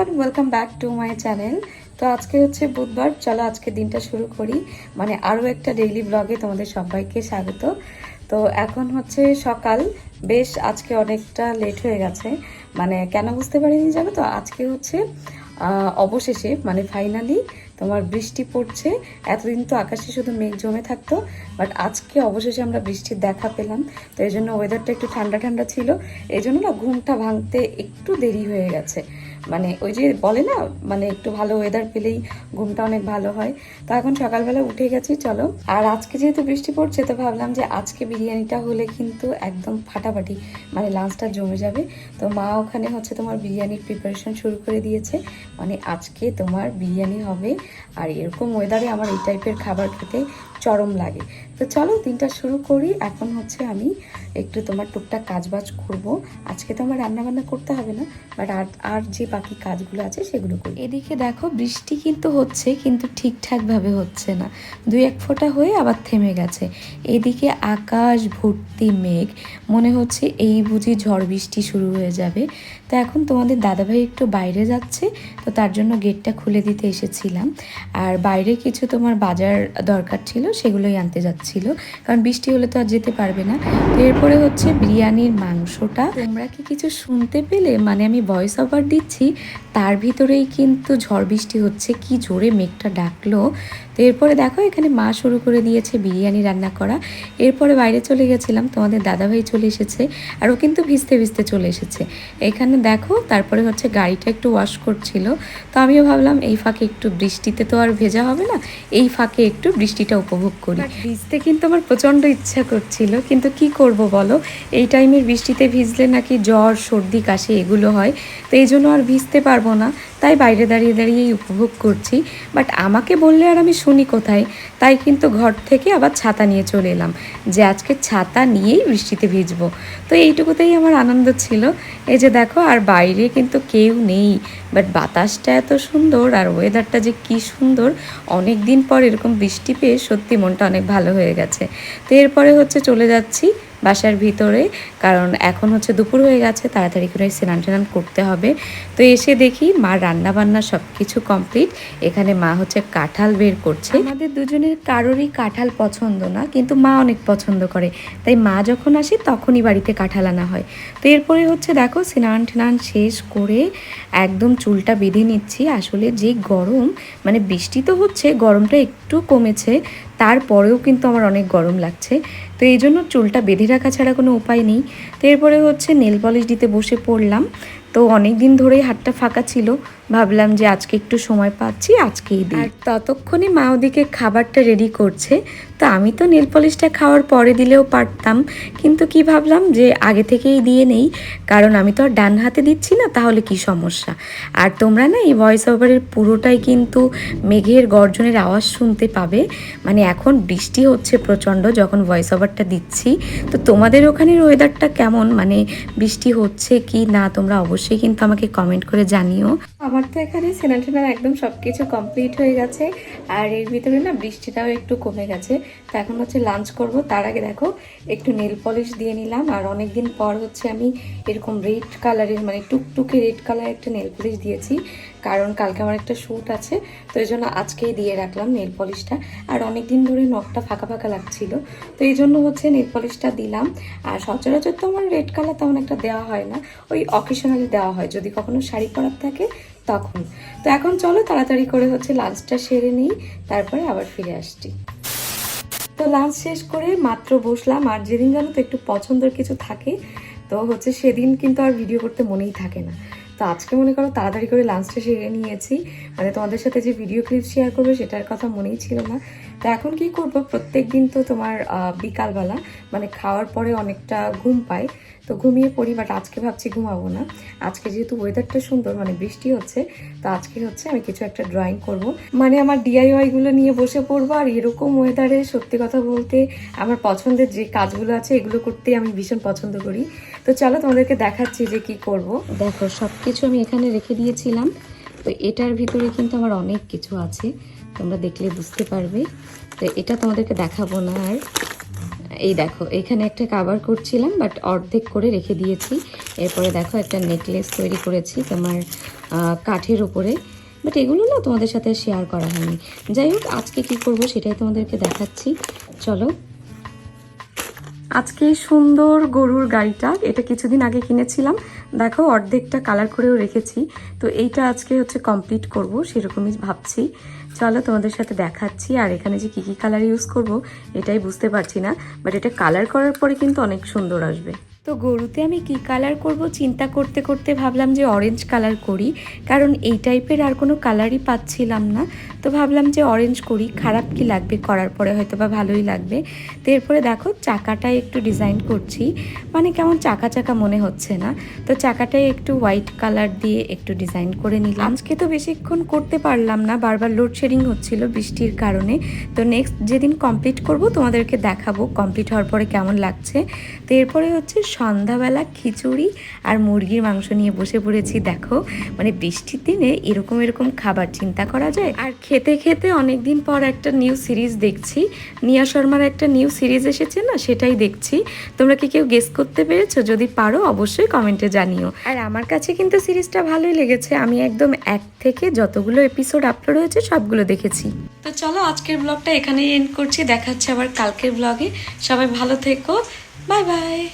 Everyone welcome back to my channel তো আজকে হচ্ছে বুধবার, চলো আজকে দিনটা শুরু করি। মানে আরও একটা ডেইলি ব্লগে তোমাদের সবাইকে স্বাগত। তো এখন হচ্ছে সকাল, বেশ আজকে অনেকটা লেট হয়ে গেছে। মানে কেন বুঝতে পারিনি জানো তো? আজকে হচ্ছে অবশেষে মানে ফাইনালি তোমার বৃষ্টি পড়ছে। এতদিন তো আকাশে শুধু মেঘ জমে থাকতো বাট আজকে অবশেষে আমরা বৃষ্টির দেখা পেলাম। তো এই জন্য ওয়েদারটা একটু ঠান্ডা ঠান্ডা ছিল। এই জন্য না ঘুমটা ভাঙতে একটু দেরি হয়ে গেছে। মানে ওই যে বলে না মানে একটু ভালো ওয়েদার পেলেই ঘুমটা অনেক ভালো হয়। তো এখন সকালবেলা উঠে গেছি, চলো। আর আজকে যেহেতু বৃষ্টি পড়ছে, তো ভাবলাম যে আজকে বিরিয়ানিটা হলে কিন্তু একদম ফাটাফাটি মানে লাঞ্চটা জমে যাবে। তো মা ওখানে হচ্ছে তোমার বিরিয়ানির প্রিপারেশন শুরু করে দিয়েছে। মানে আজকে তোমার বিরিয়ানি হবে। আর এরকম ওয়েদারে আমার এই টাইপের খাবার খেতে চরম লাগে। তো চলো দিনটা শুরু করি। এখন হচ্ছে আমি একটু তোমার টুকটাক কাজবাজ করব। আজকে তো আমার রান্না বান্না করতে হবে না বাট আর আর যে বাকি কাজগুলো আছে সেগুলো করি। এদিকে দেখো বৃষ্টি কিন্তু হচ্ছে, কিন্তু ঠিকঠাকভাবে হচ্ছে না। দুই এক ফোঁটা হয়ে আবার থেমে গেছে। এদিকে আকাশ ভর্তি মেঘ। মনে হচ্ছে এই বুঝি ঝড় বৃষ্টি শুরু হয়ে যাবে। তো এখন তোমাদের দাদাভাই একটু বাইরে যাচ্ছে, তো তার জন্য গেটটা খুলে দিতে এসেছিলাম। আর বাইরে কিছু তোমার বাজার দরকার ছিল সেগুলোই আনতে যাচ্ছিল। কারণ বৃষ্টি হলে তো আর যেতে পারবে না। এরপরে হচ্ছে বিরিয়ানির মাংসটা। তোমরা কি কিছু শুনতে পেলে? মানে আমি ভয়েস ওভার দিচ্ছি, তার ভিতরেই কিন্তু ঝড় বৃষ্টি হচ্ছে। কি জোরে মেঘটা ডাকলো। তো এরপরে দেখো, এখানে মা শুরু করে দিয়েছে বিরিয়ানি রান্না করা। এরপরে বাইরে চলে গেছিলাম, তোমাদের দাদাভাই চলে এসেছে আর ও কিন্তু ভিজতে ভিজতে চলে এসেছে। এখানে দেখো, তারপরে হচ্ছে গাড়িটা একটু ওয়াশ করছিল। তো আমিও ভাবলাম, এই ফাঁকে একটু বৃষ্টিতে তো আর ভেজা হবে না, এই ফাঁকে একটু বৃষ্টিটা উপভোগ করি। ভিজতে কিন্তু আমার প্রচণ্ড ইচ্ছা করছিল, কিন্তু কি করব বলো? এই টাইমের বৃষ্টিতে ভিজলে নাকি জ্বর, সর্দি, কাশি এগুলো হয়, তো এই জন্য আর ভিজতে পারব না। তাই বাইরে দাঁড়িয়ে দাঁড়িয়েই উপভোগ করছি। বাট আমাকে বললে আর আমি শুনি কোথায়? তাই কিন্তু ঘর থেকে আবার ছাতা নিয়ে চলে এলাম, যে আজকে ছাতা নিয়েই বৃষ্টিতে ভিজবো। তো এইটুকুতেই আমার আনন্দ ছিল। এই যে দেখো, আর বাইরে কিন্তু কেউ নেই। বাট বাতাসটা এত সুন্দর আর ওয়েদারটা যে কি সুন্দর অনেক দিন পর এরকম বৃষ্টি পেয়ে সত্যি মনটা অনেক ভালো হয়ে গেছে। তো এরপরে হচ্ছে চলে যাচ্ছি বাসার ভিতরে, কারণ এখন হচ্ছে দুপুর হয়ে গেছে, তাড়াতাড়ি করে স্নান টান করতে হবে। তো এসে দেখি মা রান্না বান্না সব কিছু কমপ্লিট এখানে মা হচ্ছে কাঁঠাল বের করছে। আমাদের দুজনের কারোরই কাঁঠাল পছন্দ না, কিন্তু মা অনেক পছন্দ করে। তাই মা যখন আসে তখনই বাড়িতে কাঁঠাল আনা হয়। তো এরপরে হচ্ছে দেখো স্নান টান শেষ করে একদম চুলটা বেঁধে নিচ্ছি। আসলে যে গরম মানে বৃষ্টি তো হচ্ছে, গরমটা একটু কমেছে। তারপরেও কিন্তু আমার অনেক গরম লাগছে। তো এই জন্য চুলটা বেঁধে রাখা ছাড়া কোনো উপায় নেই। তো এরপরে হচ্ছে নেল পলিশ দিতে বসে পড়লাম। তো অনেক দিন ধরেই হাতটা ফাঁকা ছিল। ভাবলাম যে আজকে একটু সময় পাচ্ছি আজকেই দিই। আর ততক্ষণে মা ওদিকে খাবারটা রেডি করছে। তো আমি তো নেল পলিশটা খাওয়ার পরে দিলেও পারতাম কিন্তু কি ভাবলাম যে আগে থেকেই দিয়ে নেই কারণ আমি তো আর ডান হাতে দিচ্ছি না তাহলে কি সমস্যা? আর তোমরা না এই ভয়েস ওভারের পুরোটাই কিন্তু মেঘের গর্জনের আওয়াজ শুনতে পাবে। মানে এখন বৃষ্টি হচ্ছে প্রচণ্ড যখন ভয়েস ওভারটা দিচ্ছি। তো তোমাদের ওখানের ওয়েদারটা কেমন? মানে বৃষ্টি হচ্ছে কি না? তোমরা অবশ্যই কিন্তু আমাকে কমেন্ট করে জানিও। আমার তো এখানে সেনা টেনার একদম সব কিছু কমপ্লিট হয়ে গেছে। আর এর ভিতরে না বৃষ্টিটাও একটু কমে গেছে। তো এখন হচ্ছে লাঞ্চ করব। তার আগে দেখো, একটু নেল পলিশ দিয়ে নিলাম। আর অনেক দিন পর হচ্ছে আমি এরকম রেড কালারের মানে টুকটুকে রেড কালার একটা নেল পলিশ দিয়েছি। কারণ কালকে আমার একটা শ্যুট আছে, তো এই জন্য আজকেই দিয়ে রাখলাম নেল পলিশটা আর অনেক দিন ধরে নখটা ফাঁকা ফাঁকা লাগছিল, তো এই জন্য হচ্ছে নেল পলিশটা দিলাম। আর সচরাচর তো আমার রেড কালার তেমন একটা দেওয়া হয় না, ওই অকেশনালি দেওয়া হয়, যদি কখনো শাড়ি পরার থাকে তখন। তো এখন চলো তাড়াতাড়ি করে হচ্ছে লাঞ্চটা সেরে নিই, তারপরে আবার ফিরে আসছি। তো লাঞ্চ শেষ করে মাত্র বসলাম, আর যেদিন জানো তো একটু পছন্দের কিছু থাকে, তো হচ্ছে সেদিন কিন্তু আর ভিডিও করতে মনেই থাকে না। তো আজকে মনে করো তাড়াতাড়ি করে লাঞ্চটা সেরে নিয়েছি। মানে তোমাদের সাথে যে ভিডিও ক্লিপ শেয়ার করব, সেটার কথা মনেই ছিল না। তো এখন কি করব? প্রত্যেক দিন তো তোমার বিকালবেলা মানে খাওয়ার পরে অনেকটা ঘুম পাই। তো ঘুমিয়ে পড়ি বাট আজকে ভাবছি ঘুমাবো না। আজকে যেহেতু ওয়েদারটা সুন্দর মানে বৃষ্টি হচ্ছে, তো আজকে হচ্ছে আমি কিছু একটা ড্রয়িং করব। মানে আমার ডিআইওয়াইগুলো নিয়ে বসে পড়ব, আর এরকম ওয়েদারে সত্যি কথা বলতে আমার পছন্দের যে কাজগুলো আছে, এগুলো করতে আমি ভীষণ পছন্দ করি। তো চলো তোমাদেরকে দেখাচ্ছি যে কি করব। দেখো সব কিছু আমি এখানে রেখে দিয়েছিলাম। তো এটার ভিতরে কিন্তু আমার অনেক কিছু আছে। তোমরা দেখলে বুঝতে পারবে। তো এটা তোমাদেরকে দেখাবো না আর। এই দেখো, এখানে একটা কাভার করছিলাম বাট অর্ধেক করে রেখে দিয়েছি। এরপরে দেখো একটা নেকলেস তৈরি করেছি তোমার কাঠের উপরে। বাট এগুলো না তোমাদের সাথে শেয়ার করা হয়নি। যাই হোক, আজকে কি করব সেটাই তোমাদেরকে দেখাচ্ছি। চলো। আজকে সুন্দর গরুর গাড়িটা, এটা কিছুদিন আগে কিনেছিলাম। দেখো, অর্ধেকটা কালার করেও রেখেছি। তো এইটা আজকে হচ্ছে কমপ্লিট করব, সেরকমই ভাবছি। চলো তোমাদের সাথে দেখাচ্ছি আর এখানে যে কী কী কালার ইউজ করব, এটাই বুঝতে পারছি না বাট এটা কালার করার পরে কিন্তু অনেক সুন্দর আসবে। তো গরুতে আমি কি কালার করব চিন্তা করতে করতে ভাবলাম যে অরেঞ্জ কালার করি, কারণ এই টাইপের আর কোনো কালারই পাচ্ছিলাম না। তো ভাবলাম যে অরেঞ্জ করি, খারাপ কি লাগবে করার পরে হয়তো বা ভালোই লাগবে। তো এরপরে দেখো চাকাটায় একটু ডিজাইন করছি মানে কেমন চাকা চাকা মনে হচ্ছে না। তো চাকাটায় একটু হোয়াইট কালার দিয়ে একটু ডিজাইন করে নিলাম। আজকে তো বেশিক্ষণ করতে পারলাম না, বারবার লোডশেডিং হচ্ছিল বৃষ্টির কারণে। তো নেক্সট যেদিন কমপ্লিট করব তোমাদেরকে দেখাবো কমপ্লিট হওয়ার পরে কেমন লাগছে। তো এরপরে হচ্ছে সন্ধ্যাবেলা খিচুড়ি আর মুরগির মাংস নিয়ে বসে পড়েছি, দেখো। মানে বৃষ্টির দিনে এরকম এরকম খাবার চিন্তা করা যায়। আর খেতে খেতে অনেক দিন পর একটা নিউ সিরিজ দেখছি। নিয়া শর্মার একটা নিউ সিরিজ এসেছে না, সেটাই দেখছি। তোমরা কি কেউ গেস করতে পেরেছ? যদি পারো, অবশ্যই কমেন্টে জানিও। আর আমার কাছে কিন্তু সিরিজটা ভালোই লেগেছে। আমি একদম এক থেকে যতগুলো এপিসোড আপলোড হয়েছে, সবগুলো দেখেছি। তো চলো, আজকের ব্লগটা এখানেই এন্ড করছি। দেখা হচ্ছে আবার কালকের ব্লগে সবাই ভালো থেকো। Bye bye